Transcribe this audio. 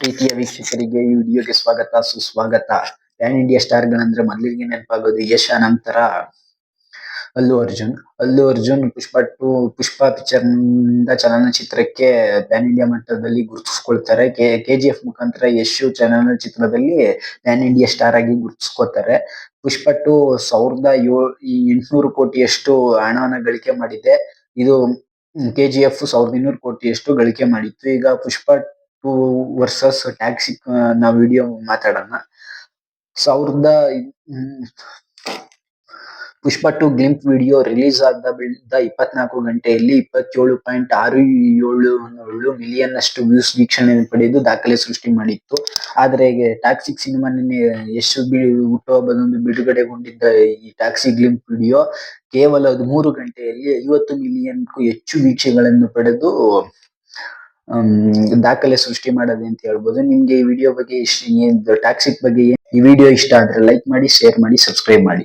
ಪ್ರೀತಿಯ ವೀಕ್ಷಕರಿಗೆ ಈ ವಿಡಿಯೋಗೆ ಸ್ವಾಗತ, ಸುಸ್ವಾಗತ. ಪ್ಯಾನ್ ಇಂಡಿಯಾ ಸ್ಟಾರ್ ಗಳಂದ್ರೆ ಮೊದಲಿಗೆ ನೆನಪಾಗೋದು ಯಶ ನಂತರ ಅಲ್ಲು ಅರ್ಜುನ್. ಅಲ್ಲು ಅರ್ಜುನ್ ಪುಷ್ಪ ಟು, ಪುಷ್ಪ ಪಿಕ್ಚರ್ನಿಂದ ಚಲನಚಿತ್ರಕ್ಕೆ ಪ್ಯಾನ್ ಇಂಡಿಯಾ ಮಟ್ಟದಲ್ಲಿ ಗುರುತಿಸ್ಕೊಳ್ತಾರೆ. ಕೆ ಕೆಜಿಎಫ್ ಮುಖಾಂತರ ಯಶು ಚಲನಚಿತ್ರದಲ್ಲಿ ಪ್ಯಾನ್ ಇಂಡಿಯಾ ಸ್ಟಾರ್ ಆಗಿ ಗುರುತಿಸ್ಕೊತಾರೆ ಪುಷ್ಪ ಟು ಸಾವಿರದ ಏಳು ಎಂಟುನೂರು ಕೋಟಿಯಷ್ಟು ಹಣವನ್ನು ಗಳಿಕೆ ಮಾಡಿದೆ. ಇದು ಕೆಜಿಎಫ್ ಸಾವಿರದ ಇನ್ನೂರು ಕೋಟಿಯಷ್ಟು ಗಳಿಕೆ ಮಾಡಿತ್ತು. ಈಗ ಪುಷ್ಪ ಟು ವರ್ಸಸ್ ಟ್ಯಾಕ್ಸಿ ನಾವು ವಿಡಿಯೋ ಮಾತಾಡೋಣ. ಸಾವಿರದ Pushpa two glimpse video release ಆದ ಬಳಿಕ ಇಪ್ಪತ್ನಾಲ್ಕು ಗಂಟೆಯಲ್ಲಿ ಇಪ್ಪತ್ತೇಳು ಪಾಯಿಂಟ್ ಆರು ಏಳು ಏಳು ಮಿಲಿಯನ್ ಅಷ್ಟು ವ್ಯೂಸ್ ವೀಕ್ಷಣೆ ಪಡೆದು ದಾಖಲೆ ಸೃಷ್ಟಿ ಮಾಡಿತ್ತು. ಆದರೆ ಟ್ಯಾಕ್ಸಿ ಸಿನಿಮಾ ನಿನ್ನೆ ಯಶು ಹುಟ್ಟುಹಬ್ಬದಂದು ಬಿಡುಗಡೆಗೊಂಡಿದ್ದ ಈ ಟ್ಯಾಕ್ಸಿ ಗ್ಲಿಂಪ್ ವಿಡಿಯೋ ಕೇವಲ ಹದಿಮೂರು ಗಂಟೆಯಲ್ಲಿ ಐವತ್ತು ಮಿಲಿಯನ್ಗೂ ಹೆಚ್ಚು ವೀಕ್ಷೆಗಳನ್ನು ಪಡೆದು ದಾಖಲೆ ಸೃಷ್ಟಿ ಮಾಡದೆ ಅಂತ ಹೇಳ್ಬೋದು. ನಿಮ್ಗೆ ಈ ವಿಡಿಯೋ ಬಗ್ಗೆ ಇಷ್ಟ ಟಾಕ್ಸಿಕ್ ಬಗ್ಗೆ ಈ ವಿಡಿಯೋ ಇಷ್ಟ ಆದ್ರೆ ಲೈಕ್ ಮಾಡಿ ಶೇರ್ ಮಾಡಿ ಸಬ್ಸ್ಕ್ರೈಬ್ ಮಾಡಿ.